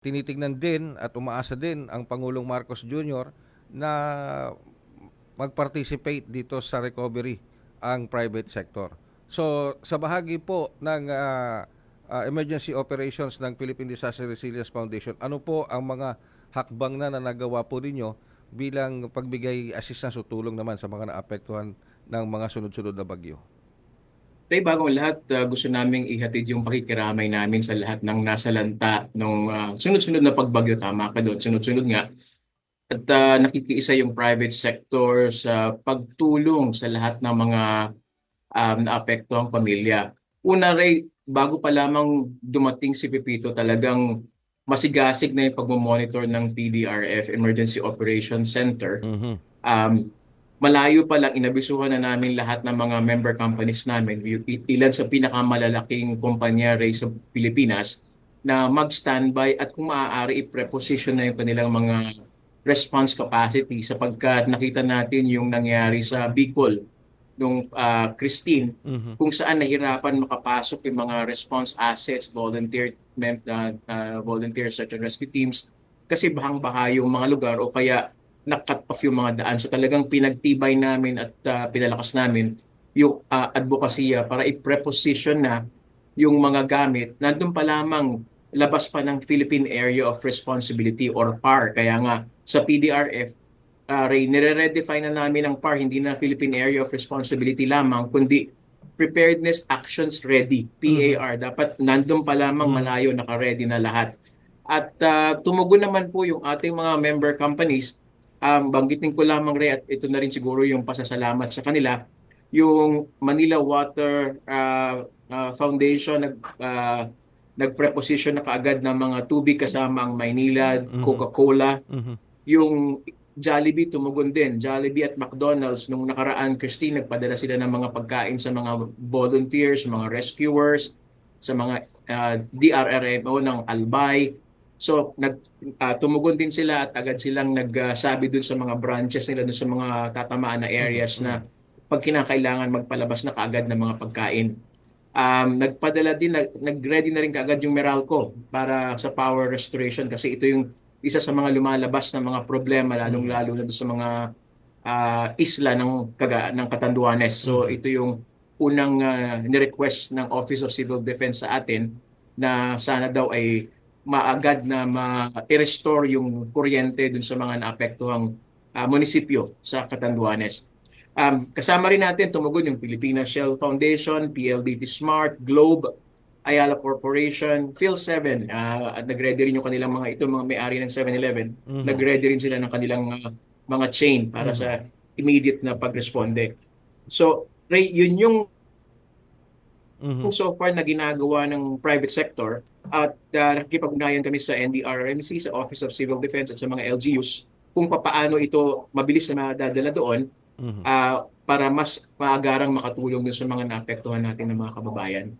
tinitingnan din at umaasa din ang Pangulong Marcos Jr. na mag-participate dito sa recovery ang private sector. So sa bahagi po ng ah, ah, emergency operations ng Philippine Disaster Resilience Foundation, ano po ang mga hakbang na na nagawa po ninyo bilang pagbigay assistance o tulong naman sa mga naapektuhan ng mga sunod-sunod na bagyo? Tay, bago ang lahat, uh, gusto naming ihatid yung pakikiramay namin sa lahat ng nasa lanta ng sunod-sunod na pagbagyo. Tama ka doon, sunod-sunod nga. At uh, nakikiisa yung private sector sa pagtulong sa lahat ng mga um, naapektuhang pamilya. Una, Ray, bago pa lamang dumating si Pepito, talagang masigasig na yung pagmamonitor ng PDRF, Emergency Operations Center Mhm. um, malayo pa lang inabisuhan na namin lahat ng mga member companies namin, ilan sa pinakamalalaking kumpanya ray sa Pilipinas na mag-standby at kung maaari i-preposition na yung kanilang mga response capacity sapagkat nakita natin yung nangyari sa Bicol nung ah, Christine Mhm. kung saan nahirapan makapasok yung mga response assets, volunteer mem- uh, uh, volunteer search and rescue teams kasi bahang-baha yung mga lugar o kaya nakat off yung mga daan. So talagang pinagtibay namin at uh, pinalakas namin yung uh, advokasya para i-preposition na yung mga gamit nandun pa lamang labas pa ng Philippine Area of Responsibility or PAR. Kaya nga sa PDRF, uh, Ray, nire-redefine na namin ang PAR, hindi na Philippine Area of Responsibility lamang, kundi Preparedness Actions Ready, PAR. Dapat nandun pa lamang Mhm. malayo, naka-ready na lahat. At uh, tumugon naman po yung ating mga member companies. Um, banggitin ko lamang, Ray, at ito na rin siguro yung pasasalamat sa kanila. Yung Manila Water uh, uh, Foundation nag, uh, nag-preposition na kaagad ng mga tubig kasama ang Maynila, Mhm. Coca-Cola, Mhm. yung Jollibee tumugon din. Jollibee at McDonald's nung nakaraan, Christine, nagpadala sila ng mga pagkain sa mga volunteers, mga rescuers, sa mga uh, DRRMO ng Albay. So nag ah, tumugon din sila at agad silang nagsabi dun sa mga branches nila dun sa mga tatamaan na areas na pag kinakailangan magpalabas na kaagad ng mga pagkain. Um, nagpadala din, nag, nag-ready na rin kaagad yung Meralco para sa power restoration kasi ito yung isa sa mga lumalabas na mga problema lalong-lalo na doon sa mga ah, isla ng kaga ng Catanduanes. So ito yung unang ah, ni-request ng Office of Civil Defense sa atin na sana daw ay maagad na ma-restore yung kuryente dun sa mga naapektuhang ah, munisipyo sa Catanduanes. Um, kasama rin natin tumugon yung Pilipinas Shell Foundation, PLDT Smart, Globe, Ayala Corporation, Phil7, ah, at nag-ready rin yung kanilang mga, ito mga may-ari ng 7-Eleven, Mhm. nag-ready rin sila ng kanilang ah, mga chain para Mhm. sa immediate na pag-responde. So, Ray, yun yung Mhm. so far na ginagawa ng private sector at uh, nakikipag-ugnayan kami sa NDRRMC, sa Office of Civil Defense at sa mga LGUs kung papaano ito mabilis na madadala doon Mhm. ah, para mas maagarang makatulong dun sa mga naapektuhan natin ng mga kababayan.